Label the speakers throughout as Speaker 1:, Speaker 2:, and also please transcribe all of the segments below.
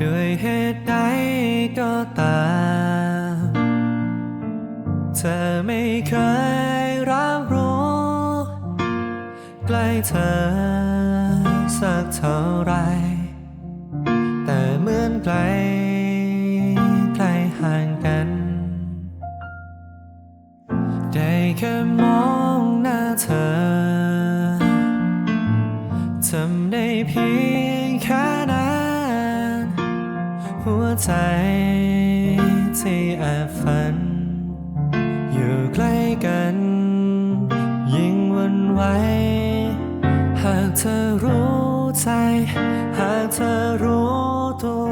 Speaker 1: โดยเหตุใดก็ตาม เธอไม่เคยรับรู้ใกล้เธอสักเท่าไร แต่เหมือนไกลไกลห่างกัน ได้แค่มองหน้าเธอ ทำได้เพียง ใจที่แอบฝัน อยู่ใกล้กัน ยิ่งวันไหวหากเธอรู้ใจ หากเธอรู้ตัว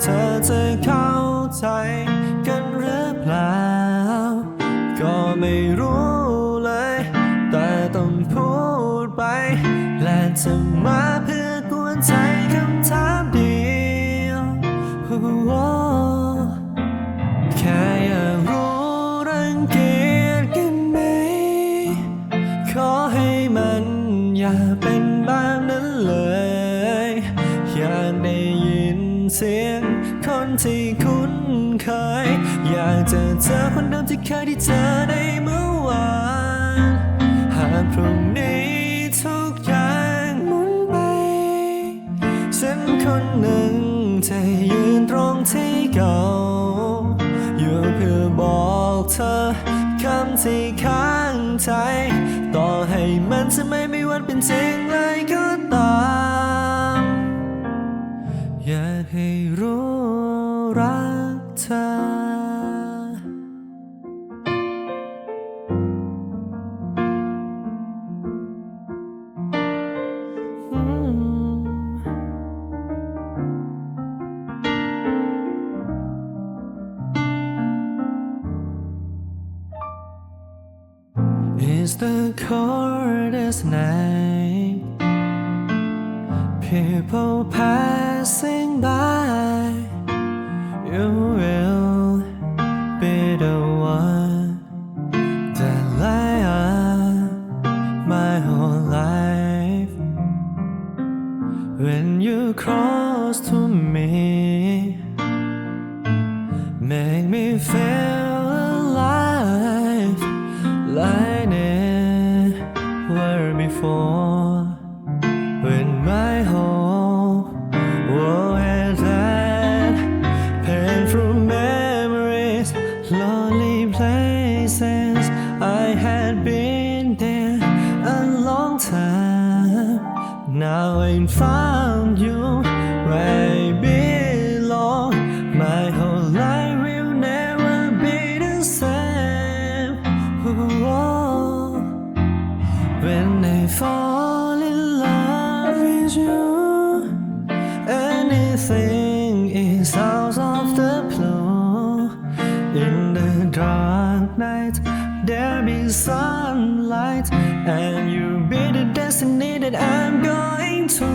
Speaker 1: เธอจะเข้าใจกันหรือเปล่า ก็ไม่รู้เลย แต่ต้องพูดไป และจะมาเพื่อกวนใจ ที่คุ้นเคย อยากจะเจอคนเดิมที่เคยได้เจอในเมื่อวาน หากพรุ่งนี้ทุกอย่างหมุนไป ฉันคนหนึ่งจะยืนตรงที่เก่า อยู่เพื่อบอกเธอคำที่ค้างใจ ต่อให้มันจะไม่มีวันเป็นจริงเลยก็ตาม อยากให้รู้ It's the coldest night. People passing by. You will be the one that light up my whole life. When you cross to Now I found you where I belong. My whole life will never be the same. Whoa. When I fall in love with you, anything is out of the blue. In the dark night, there be sunlight, and you be the destiny that I'm going to.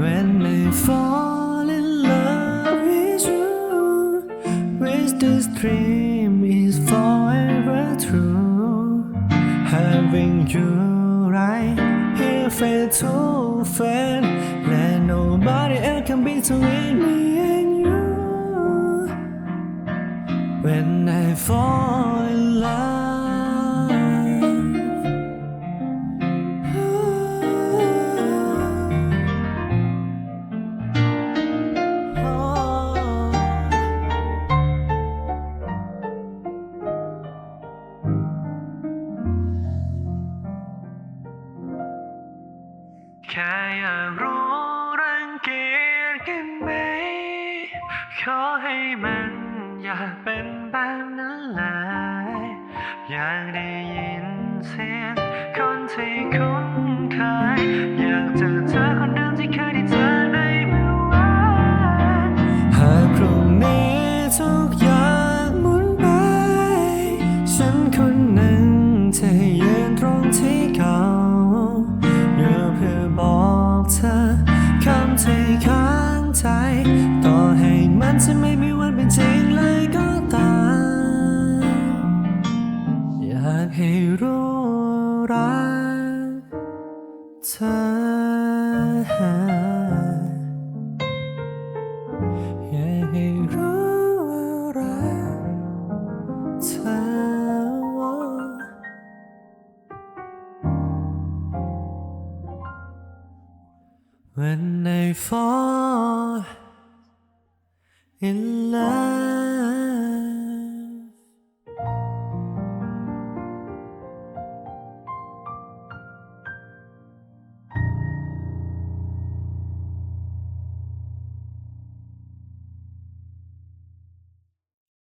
Speaker 1: When I fall in love with you, with this dream is forever true. Having you right here face to face, that nobody else can be between me and you. When I fall ขอให้มันอย่าเป็นแบบนั้นเลยอยากได้ยินเสียงคนที่คุ้นเคยอยากจะ จริงเลยก็ตาม อยากให้รู้รักเธอ อยากให้รู้ว่ารักเธอ When I fall in love.